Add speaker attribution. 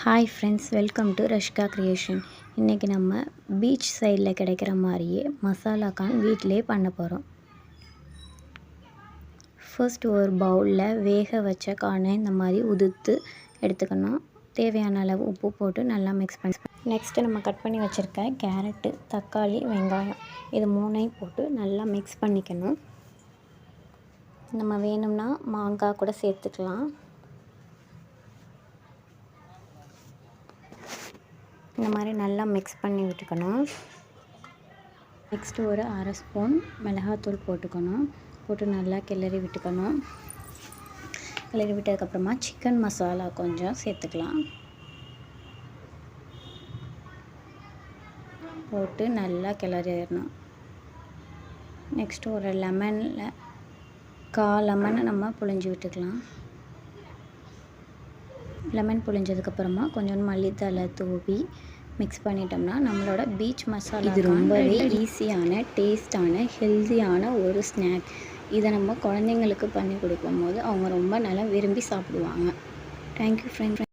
Speaker 1: Hi friends welcome to Rashka creation இன்றைக்கி நம்ம beach சைடில் கிடைக்கிற மாதிரியே மசாலா கான் வீட்டிலே பண்ண போகிறோம் ஃபர்ஸ்ட் ஒரு பவுலில் வேக வச்ச கானை இந்த மாதிரி உதுத்து எடுத்துக்கணும். தேவையான அளவு உப்பு போட்டு நல்லா மிக்ஸ் பண்ணி நெக்ஸ்ட்டு நம்ம கட் பண்ணி வச்சுருக்க கேரட்டு தக்காளி வெங்காயம் இது மூணையும் போட்டு நல்லா மிக்ஸ் பண்ணிக்கணும். நம்ம வேணும்னா மாங்காய் கூட சேர்த்துக்கலாம். இந்த மாதிரி நல்லா மிக்ஸ் பண்ணி விட்டுக்கணும். நெக்ஸ்ட்டு ஒரு அரை ஸ்பூன் மிளகாத்தூள் போட்டுக்கணும். போட்டு நல்லா கிளறி விட்டுக்கணும். கிளறி விட்டதுக்கப்புறமா சிக்கன் மசாலா கொஞ்சம் சேர்த்துக்கலாம். போட்டு நல்லா கிளறிடணும். நெக்ஸ்ட்டு ஒரு லெமனில் கால் லெமனை நம்ம புழிஞ்சு விட்டுக்கலாம். லெமன் புழிஞ்சதுக்கப்புறமா கொஞ்சம் மல்லித்தலை தூவி மிக்ஸ் பண்ணிட்டோம்னா நம்மளோட பீச் மசாலா இது ரொம்பவே ஈஸியான டேஸ்டான ஹெல்த்தியான ஒரு ஸ்நாக் இதை நம்ம குழந்தைங்களுக்கு பண்ணி கொடுக்கும்போது அவங்க ரொம்ப நல்லா விரும்பி சாப்பிடுவாங்க. Thank you friend